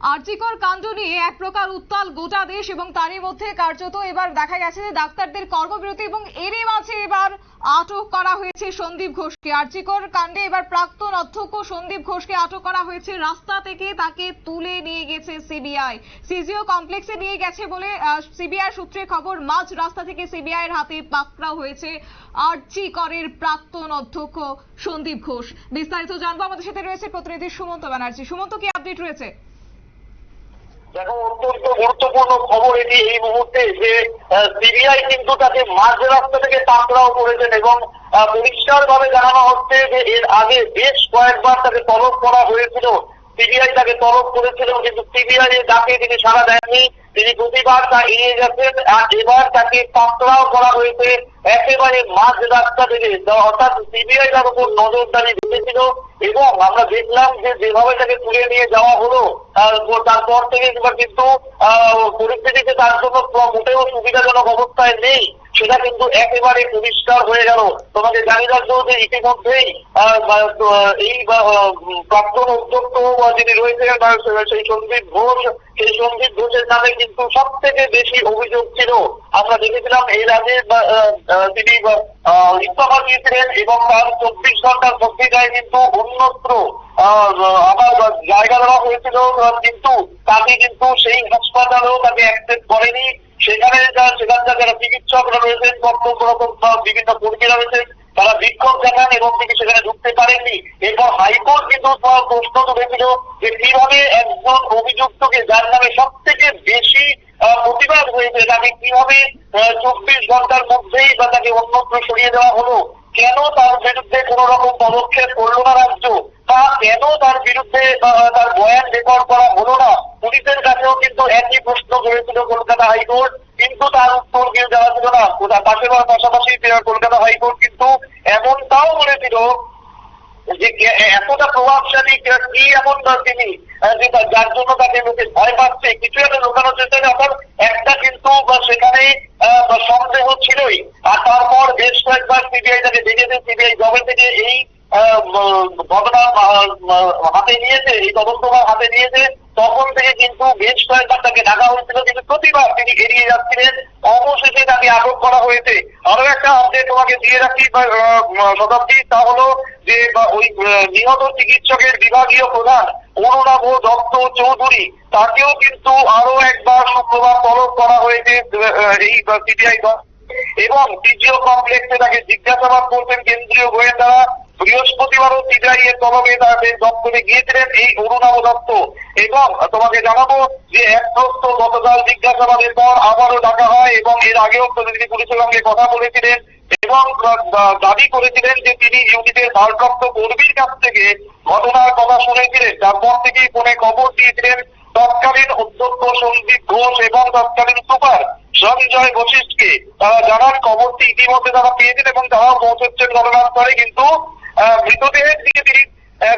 আর্জিকর কাণ্ড নিয়ে এক প্রকার উত্তাল গোটা দেশ এবং তারই মধ্যে কার্যত এবার দেখা গেছে যে ডাক্তারদের কর্মবিরতি এবং এরই মাঝে এবার আটক করা হয়েছে সন্দীপ ঘোষকে। আর্জিকর কাণ্ডে এবার প্রাক্তন অধ্যক্ষ সন্দীপ ঘোষকে আটক করা হয়েছে। রাস্তা থেকে তাকে তুলে নিয়ে গেছে সিবিআই। সিজিও কমপ্লেক্সে নিয়ে গেছে বলে সিবিআই সূত্রে খবর, মাঝ রাস্তা থেকে সিবিআই এর হাতে পাকড়াও হয়েছে আর্জি করের প্রাক্তন অধ্যক্ষ সন্দীপ ঘোষ। বিস্তারিত জানব। আমাদের সাথে রয়েছে প্রতিনিধি সুমন্ত ব্যানার্জি। সুমন্ত, কি আপডেট রয়েছে? দেখো, অত্যন্ত গুরুত্বপূর্ণ খবর এটি এই মুহূর্তে যে সিবিআই কিন্তু তাকে মাঝ রাস্তা থেকে পাকড়াও করেছেন এবং পরিষ্কার ভাবে জানানো হচ্ছে যে এর আগে বেশ কয়েকবার তাকে তলব করা হয়েছিল। সিবিআই তাকে তলব করেছিল, কিন্তু সিবিআই এর ডাকে তিনি সাড়া দেননি। তিনি প্রতিবার তা এড়িয়ে যাচ্ছেন আর এবার তাকে পাকড়াও করা হয়েছে। একেবারে মাঝ রাস্তা থেকে। অর্থাৎ সিবিআই তার উপর নজরদারি রেখেছিল এবং আমরা দেখলাম যে যেভাবে তাকে তুলে নিয়ে যাওয়া হলো তারপর থেকে কিন্তু পরিস্থিতিতে তার জন্য মোটেও সুবিধাজনক অবস্থায় নেই। সেটা কিন্তু একেবারে পরিষ্কার হয়ে গেল। তোমাকে জানিয়ে রাখব যে ইতিমধ্যেই এই প্রাক্তন অধ্যক্ষ যিনি রয়েছেন সেই সন্দীপ ঘোষ, সেই সন্দীপ ঘোষের নামে কিন্তু সব থেকে বেশি অভিযোগ ছিল। আমরা দেখেছিলাম এর আগে তিনি ইস্তফা দিয়েছিলেন এবং তার চব্বিশ ঘণ্টার যায় কিন্তু অন্যত্র আবার জায়গা দেওয়া হয়েছিল কিন্তু তাকে কিন্তু সেই হাসপাতালেও তাকে অ্যাক্সেপ্ট করেনি। সেখানে সেখানকার যারা চিকিৎসকরা রয়েছেন কর্তব্যরত বিভিন্ন কর্মীরা রয়েছেন, তারা বিক্ষোভ দেখান এবং তিনি সেখানে ঢুকতে পারেননি। এরপর হাইকোর্ট কিন্তু প্রশ্ন তুলেছিল যে কীভাবে একজন অভিযুক্তকে যার নামে সব থেকে বেশি প্রতিবাদ হয়েছে, তাকে কীভাবে চব্বিশ ঘণ্টার মধ্যেই বা তাকে অন্যত্র সরিয়ে দেওয়া হলো? কেন তার বিরুদ্ধে কোন রকম পদক্ষেপ করল না রাজ্য? বা রেকর্ড করা হলো না। পুলিশের কাছেও কিন্তু একই প্রশ্ন করেছিল কলকাতা হাইকোর্ট, কিন্তু তার উত্তর কেউ দেওয়া ছিল না। তার পাশে বা পাশাপাশি কলকাতা হাইকোর্ট কিন্তু এমনটাও বলেছিল যে এতটা প্রভাবশালী কে- এমন তিনি? যার জন্য তাকে লোকে ভয় পাচ্ছে। কিছু একটা লোকানো চেষ্টা অর্থাৎ একটা কিন্তু সেখানে সন্দেহ ছিলই। আর তারপর বেশ কয়েকবার সিবিআই তাকে ডেকেছে সিবিআই জবে থেকে এই ঘটনা হাতে নিয়েছে, এই তদন্তভার হাতে নিয়েছে। তখন থেকে কিন্তু বেশ কয়েকবার তাকে ডাকা হয়েছিল, কিন্তু প্রতিবার তিনি এড়িয়ে যাচ্ছিলেন। অবশেষে তাকে আটক করা হয়েছে। আরও একটা আপডেট তোমাকে দিয়ে রাখি শতাব্দী, তা হলো যে ওই নিহত চিকিৎসকের বিভাগীয় প্রধান অরুণাভ দত্ত চৌধুরী, তাকেও কিন্তু আরও একবার শুক্রবার তলব করা হয়েছে এই সিবিআই এবং সিজিও কমপ্লেক্সে তাকে জিজ্ঞাসাবাদ করছেন কেন্দ্রীয় গোয়েন্দারা। বৃহস্পতিবারও এর তলবে তাদের দপ্তরে গিয়েছিলেন, এই অরুণাভ দত্ত এবং তোমাকে জানাব যে এক প্রশ্ন গতকাল জিজ্ঞাসাবাদের পর আবারও ডাকা হয় এবং এর আগেও প্রতিনিধি পুলিশের সঙ্গে কথা বলেছিলেন এবং দাবি করেছিলেন যে তিনি ইউনিটের ভারপ্রাপ্ত কর্মীর কাছ থেকে ঘটনার কথা শুনেছিলেন। তারপর থেকেই ফোনে খবর দিয়েছিলেন তৎকালীন অধ্যক্ষ সন্দীপ ঘোষ এবং তৎকালীন সুপার সঞ্জয় বশিষ্ঠকে। তারা জানান, খবরটি ইতিমধ্যে তারা পেয়েছেন এবং তারাও পৌঁছচ্ছেন ঘটনাস্থলে, কিন্তু মৃতদেহের দিকে তিনি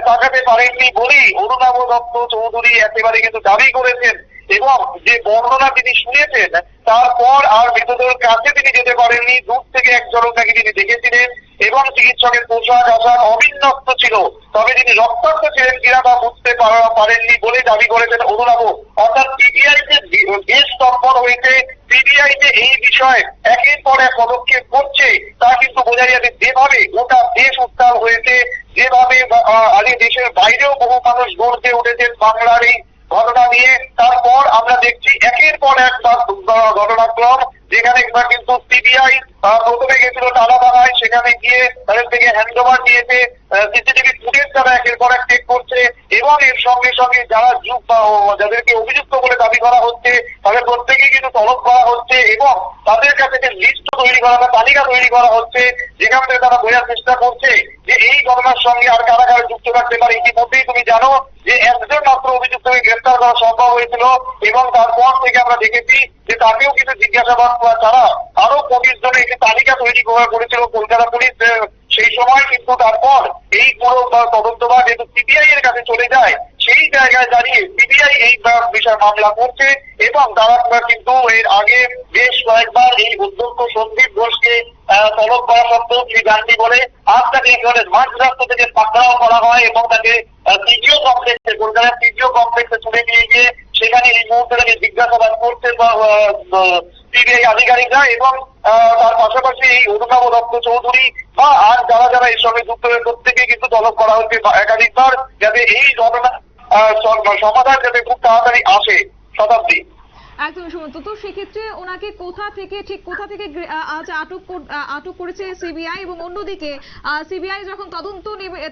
তাকাতে পারেননি বলেই অনুনাম দত্ত চৌধুরী একেবারে কিন্তু দাবি করেছেন এবং যে বর্ণনা তিনি শুনেছেন তারপর আর মৃতদেহের কাছে তিনি যেতে পারেননি। দূর থেকে এক তাকে তিনি দেখেছিলেন এবং চিকিৎসকের পোশাক আশাক অবিন্যস্ত ছিল। তবে তিনি রক্তাক্ত ছিলেন কিনা বা বুঝতে পারেননি বলে দাবি করেছেন অনুরাগ অর্থাৎ সিবিআই যে তৎপর হয়েছে। সিবিআই যে এই বিষয়ে একের পর এক পদক্ষেপ করছে। তা কিন্তু বোঝা যাবে যেভাবে গোটা দেশ উত্তাল হয়েছে, যেভাবে আগে দেশের বাইরেও বহু মানুষ গড়তে উঠেছেন বাংলার এই ঘটনা নিয়ে তারপর আমরা দেখছি একের পর এক ঘ- ঘটনাক্রম যেখানে একবার কিন্তু সিবিআই প্রথমে গেছিল টালাবাগায়, সেখানে গিয়ে তাদের থেকে হ্যান্ড ওভার দিয়েছে সিসিটিভি ফুটেজ তারা একের পর এক চেক করছে, এবং এর সঙ্গে সঙ্গে যারা যুগ যাদেরকে অভিযুক্ত বলে দাবি করা হচ্ছে, তাদের প্রত্যেকেই কিন্তু তলব করা হচ্ছে, এবং তাদের কাছে যে লিস্ট তৈরি করা বা তালিকা তৈরি করা হচ্ছে, যেখান থেকে তারা বোঝার চেষ্টা করছে যে এই ঘটনার সঙ্গে আর কারা কারা যুক্ত থাকতে পারে, ইতিমধ্যেই তুমি জানো যে একজন মাত্র অভিযুক্তকে গ্রেফতার করা সম্ভব হয়েছিল এবং তারপর থেকে আমরা দেখেছি যে তাকেও কিন্তু জিজ্ঞাসাবাদ করা ছাড়া আরও পঁচিশ জনের একটি তালিকা তৈরি করা করেছিল কলকাতা পুলিশ সেই সময় কিন্তু তারপর এই পুরো আহ, তদন্তভাগ যেহেতু সিবিআই এর কাছে চলে যায় সেই জায়গায় দাঁড়িয়ে সিবিআই এই বিষয়ে মামলা করছে এবং তারা কিন্তু এর আগে বেশ কয়েকবার এই অধ্যক্ষ সন্দীপ ঘোষকে তলব করা সত্ত্বেও তিনি যাননি বলে আজ তাকে একেবারে মাঝ রাস্তা থেকে পাকড়াও করা হয় এবং তাকে সিজিও কমপ্লেক্সে, কলকাতার তৃতীয় কমপ্লেক্সে তুলে নিয়ে গিয়ে সেখানে এই মুহূর্তে তাকে জিজ্ঞাসাবাদ করছে সিবিআই আধিকারিকরা এবং তার পাশাপাশি এই অনুকাব দত্ত চৌধুরী বা আর যারা যারা এর সঙ্গে যুক্ত হয়ে প্রত্যেকে কিন্তু তলব করা হচ্ছে একাধিকবার যাতে এই ঘটনা সমাধান যাতে খুব তাড়াতাড়ি আসে শতাব্দী। একদমই সুমন্ত। তো সেক্ষেত্রে ওনাকে কোথা থেকে, ঠিক কোথা থেকে আটক আটক করেছে সিবিআই এবং অন্যদিকে সিবিআই যখন তদন্ত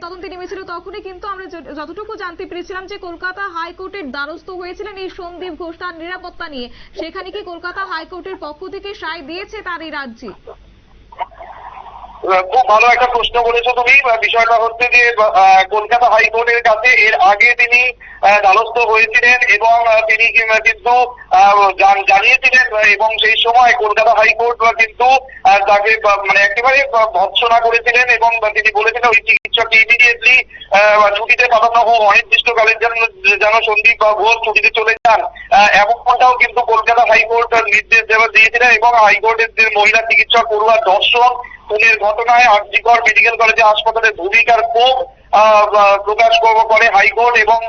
তদন্তে নেমেছিল তখনই কিন্তু আমরা যতটুকু জানতে পেরেছিলাম যে কলকাতা হাইকোর্টের দ্বারস্থ হয়েছিলেন এই সন্দীপ ঘোষ তার নিরাপত্তা নিয়ে। সেখানে কি কলকাতা হাইকোর্টের পক্ষ থেকে সায় দিয়েছে তার এই রাজ্যে খুব ভালো একটা প্রশ্ন বলেছ তুমি। বিষয়টা হচ্ছে যে কলকাতা হাইকোর্টের কাছে এর আগে তিনি দ্বারস্থ হয়েছিলেন এবং তিনি কিন্তু জানিয়েছিলেন এবং সেই সময় কলকাতা হাইকোর্ট কিন্তু তাকে মানে একেবারে ভৎসনা করেছিলেন এবং তিনি বলেছিলেন ওই চিকিৎসককে ইমিডিয়েটলি ছুটিতে পাঠানো হোক, অনির্দিষ্টকালের জন্য, যেন সন্দীপ বা ঘোষ ছুটিতে চলে যান। এমনটাও কিন্তু কলকাতা হাইকোর্ট নির্দেশ দেওয়া দিয়েছিলেন এবং হাইকোর্টের যে মহিলা চিকিৎসক পড়ুয়ার দর্শন খুনের ঘটনায় আরজিকর মেডিকেল কলেজে হাসপাতালের ভূমিকার ক্ষোভ প্রকাশ কর- করে হাইকোর্ট এবং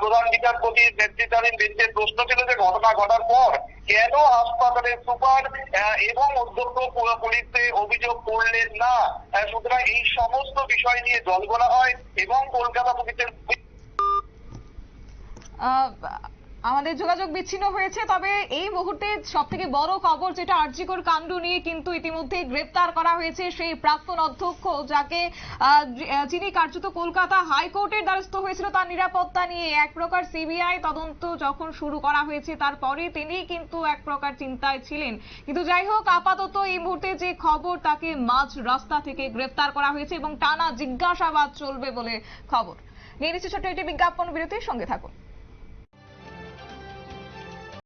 প্রধান বিচারপতির নেতৃত্বাধীন বেঞ্চের প্রশ্ন ছিল যে ঘটনা ঘটার পর কেন হাসপাতালের সুপার এবং অধ্যক্ষ পুলিশে অভিযোগ করলেন না? সুতরাং এই সমস্ত বিষয় নিয়ে জলগোলা হয় এবং কলকাতা পুলিশের আমাদের যোগাযোগ বিচ্ছিন্ন হয়েছে, তবে এই মুহূর্তে সব থেকে বড় খবর যেটা আর্যিকর কাণ্ড নিয়ে কিন্তু ইতিমধ্যে গ্রেপ্তার করা হয়েছে সেই প্রাক্তন অধ্যক্ষ যাকে যিনি কার্যত কলকাতা হাইকোর্টের দ্বারস্থ হয়েছিল তার নিরাপত্তা নিয়ে এক প্রকার সিবিআই তদন্ত যখন শুরু করা হয়েছে, তারপরে তিনি কিন্তু এক প্রকার চিন্তায় ছিলেন। কিন্তু যাই হোক, আপাতত এই মুহূর্তে যে খবর তাকে মাঝ রাস্তা থেকে গ্রেপ্তার করা হয়েছে এবং টানা জিজ্ঞাসাবাদ চলবে বলে খবর। নিয়ে নিচ্ছে ছোট্ট একটি বিজ্ঞাপন বিরতির সঙ্গে থাকুন।